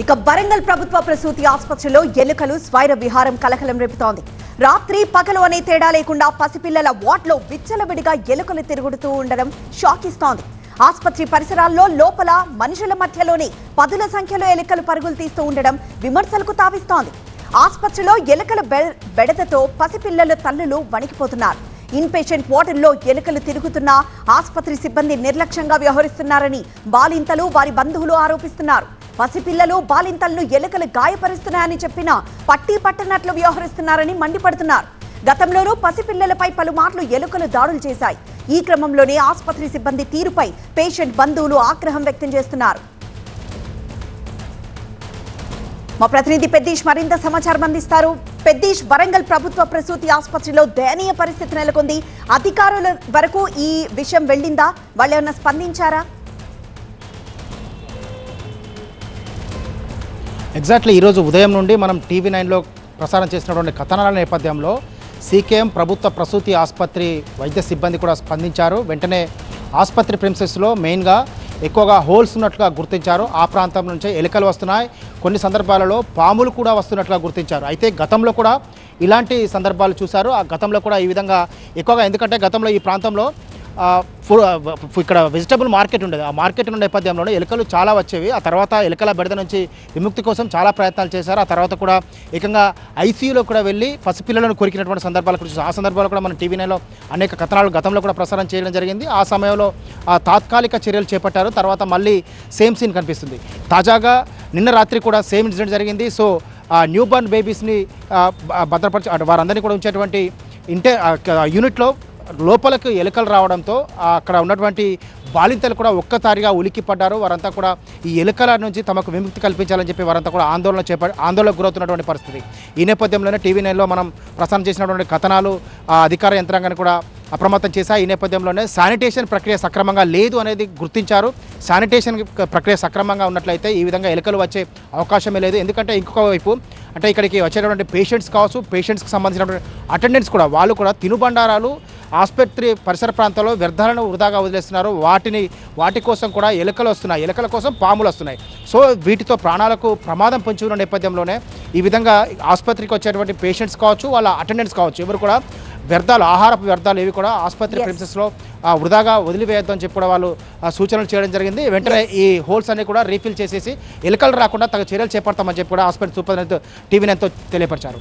ఇక వరంగల్ ప్రభుత్వ ప్రసూతి ఆసుపత్రిలో ఎలుకలు స్వైర విహారం కలకలం రేపుతోంది. రాత్రి పగలు అనే తేడా లేకుండా పసిపిల్లల వార్డులో విచ్చలవిడిగా ఎలుకలు తిరుగుతూ ఉండడం షాక్ ఇస్తోంది ఆసుపత్రి పరిసరాల్లో లోపల మనుషుల మధ్యలోనే పదుల సంఖ్యలో ఎలుకలు పరుగులు తీస్తూ ఉండడం విమర్శలకు తావిస్తోంది. ఆసుపత్రిలో ఎలుకల బెడతతో పసిపిల్లల తల్లులు వణికిపోతున్నారు. ఇన్పేషెంట్ వార్డుల్లో ఎలుకలు తిరుగుతున్నా ఆసుపత్రి సిబ్బంది నిర్లక్ష్యంగా వ్యవహరిస్తున్నారని బాలింతలు వారి బంధువులు ఆరోపిస్తున్నారు. పసిపిల్లలు బాలింతలను ఎలుకలు గాయపరుస్తున్నాయని చెప్పినా పట్టి పట్టనట్లు వ్యవహరిస్తున్నారని మండిపడుతున్నారు. గతంలోనూ పసిపిల్లలపై పలుమార్లు ఎలుకలు దాడులు చేశాయి. ఈ క్రమంలోనే ఆసుపత్రి సిబ్బంది తీరుపై పేషెంట్ బంధువులు ఆగ్రహం వ్యక్తం చేస్తున్నారు. మా ప్రతినిధి పెద్దీష్ మరింత సమాచారం అందిస్తారు. పెద్దీష్ వరంగల్ ప్రభుత్వ ప్రసూతి ఆసుపత్రిలో దయనీయ పరిస్థితి నెలకొంది. అధికారుల వరకు ఈ విషయం వెళ్ళిందా? వాళ్ళు ఏమన్నా స్పందించారా? ఎగ్జాక్ట్లీ ఈరోజు ఉదయం నుండి మనం టీవీ నైన్లో ప్రసారం చేసినటువంటి కథనాల నేపథ్యంలో సీకేఎం ప్రభుత్వ ప్రసూతి ఆసుపత్రి వైద్య సిబ్బంది కూడా స్పందించారు. వెంటనే ఆసుపత్రి ప్రిన్సెస్లో మెయిన్గా ఎక్కువగా హోల్స్ ఉన్నట్లుగా గుర్తించారు. ఆ ప్రాంతం నుంచే ఎలుకలు వస్తున్నాయి. కొన్ని సందర్భాలలో పాములు కూడా వస్తున్నట్లుగా గుర్తించారు. అయితే గతంలో కూడా ఇలాంటి సందర్భాలు చూశారు. ఆ గతంలో కూడా ఈ విధంగా ఎక్కువగా ఎందుకంటే గతంలో ఈ ప్రాంతంలో ఇక్కడ వెజిటబుల్ మార్కెట్ ఉండేది. ఆ మార్కెట్ ఉన్న నేపథ్యంలోనే ఎలుకలు చాలా వచ్చేవి. ఆ తర్వాత ఎలుకల బెడద నుంచి విముక్తి కోసం చాలా ప్రయత్నాలు చేశారు. ఆ తర్వాత కూడా ఏకంగా ఐసీయూలో కూడా వెళ్ళి పసిపిల్లలను కొరికినటువంటి సందర్భాల గురించి ఆ సందర్భాలు కూడా మన టీవీ నైన్లో అనేక కథనాలు గతంలో కూడా ప్రసారం చేయడం జరిగింది. ఆ సమయంలో ఆ తాత్కాలిక చర్యలు చేపట్టారు. తర్వాత మళ్ళీ సేమ్ సీన్ కనిపిస్తుంది. తాజాగా నిన్న రాత్రి కూడా సేమ్ ఇన్సిడెంట్ జరిగింది. సో ఆ న్యూ బర్న్ బేబీస్ని భద్రపరచ అటు వారందరినీ కూడా ఉంచేటువంటి ఇంటే యూనిట్లో లోపలకు ఎలుకలు రావడంతో అక్కడ ఉన్నటువంటి బాలింతలు కూడా ఒక్కసారిగా ఉలిక్కి పడ్డారు వారంతా కూడా ఈ ఎలుకల నుంచి తమకు విముక్తి కల్పించాలని చెప్పి వారంతా కూడా ఆందోళన చేప ఆందోళనకు గురవుతున్నటువంటి పరిస్థితి. ఈ నేపథ్యంలోనే టీవీ నైన్లో మనం ప్రసారం చేసినటువంటి కథనాలు ఆ అధికార యంత్రాంగాన్ని కూడా అప్రమత్తం చేశాయి ఈ నేపథ్యంలోనే శానిటేషన్ ప్రక్రియ సక్రమంగా లేదు అనేది గుర్తించారు. శానిటేషన్ ప్రక్రియ సక్రమంగా ఉన్నట్లయితే ఈ విధంగా ఎలుకలు వచ్చే అవకాశమే లేదు. ఎందుకంటే ఇంకొక వైపు అంటే ఇక్కడికి వచ్చేటటువంటి పేషెంట్స్ కావచ్చు పేషెంట్స్కి సంబంధించినటువంటి అటెండెంట్స్ కూడా వాళ్ళు కూడా తినుబండారాలు ఆసుపత్రి పరిసర ప్రాంతాల్లో వ్యర్థాలను వృధాగా వదిలేస్తున్నారు. వాటిని వాటి కోసం కూడా ఎలుకలు వస్తున్నాయి. ఎలుకల కోసం పాములు వస్తున్నాయి. సో వీటితో ప్రాణాలకు ప్రమాదం పొంచి ఉన్న నేపథ్యంలోనే ఈ విధంగా ఆసుపత్రికి వచ్చేటువంటి పేషెంట్స్ కావచ్చు వాళ్ళ అటెండెంట్స్ కావచ్చు ఎవరు కూడా వ్యర్థాలు ఆహారపు వ్యర్థాలు ఏవి కూడా ఆసుపత్రి. ప్రిన్సెస్లో వృధాగా వదిలివేయొద్దు అని చెప్పి కూడా వాళ్ళు సూచనలు చేయడం జరిగింది. వెంటనే ఈ హోల్స్ అన్ని కూడా రీఫిల్ చేసేసి ఎలుకలు రాకుండా తగు చర్యలు చేపడతామని చెప్పి కూడా ఆసుపత్రి సూపరింటెండెంట్ టీవీ నైన్తో తెలియపరిచారు.